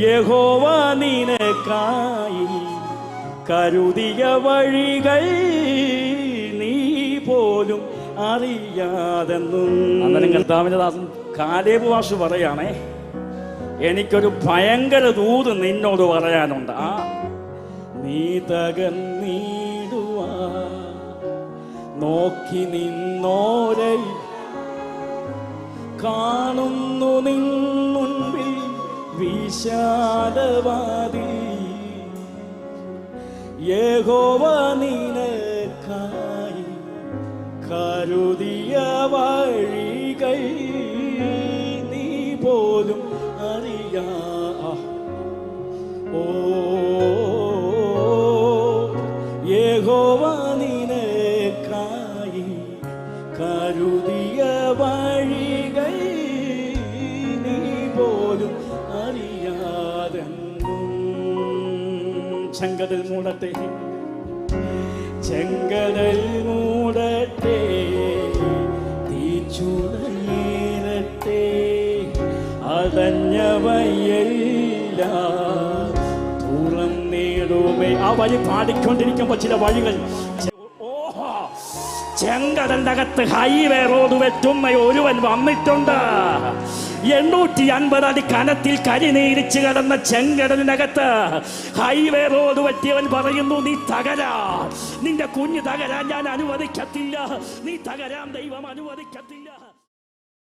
യഹോവ നിനക്കായി കരുതിയ വഴികൾ നീ പോലും അറിയാതെന്നും അന്നേരം കർത്താവിന്റെ ദാസൻ കാലേബ് വാഷ് പറയാണേ എനിക്കൊരു ഭയങ്കര ദൂത് നിന്നോട് പറയാനുണ്ട്. ആ നീ തകർന്നീടുവാ. നോക്കി നിന്നോരൈ കാണുന്നു മുൻപിൽ വിശാലവാതി യഹോവ നിനക്കായി കരുതിയ വഴികൾ നീ പോലും അറിയാ. ഓ യഹോവ നിനക്കായി കരുതിയ വഴികൾ ചെങ്കടൽ മൂടട്ടെ. ചെങ്കടൽ മൂടട്ടെ. തീച്ചുടീരട്ടെ അതഞ്ഞവയല്ല തുറന്നിടുമേ ആ വഴി പാടിക്കൊണ്ടിരിക്കുമ്പോ ചില വഴികൾ. ചെ- ഓഹോ. ചെങ്കടലിന്റെ അകത്ത് ഹൈവേ റോഡ് വെറ്റുമ്മ ഒരുവൻ വന്നിട്ടുണ്ട്. എണ്ണൂറ്റി അൻപത് അടി കനത്തിൽ കരിനീരിച്ച് കിടന്ന ചെങ്കടലിനകത്ത് ഹൈവേ റോഡ് പറ്റിയവൻ പറയുന്നു നീ തകരാ. നിന്റെ കുഞ്ഞ് തകരാൻ ഞാൻ അനുവദിക്കത്തില്ല. നീ തകരാൻ ദൈവം അനുവദിക്കത്തില്ല.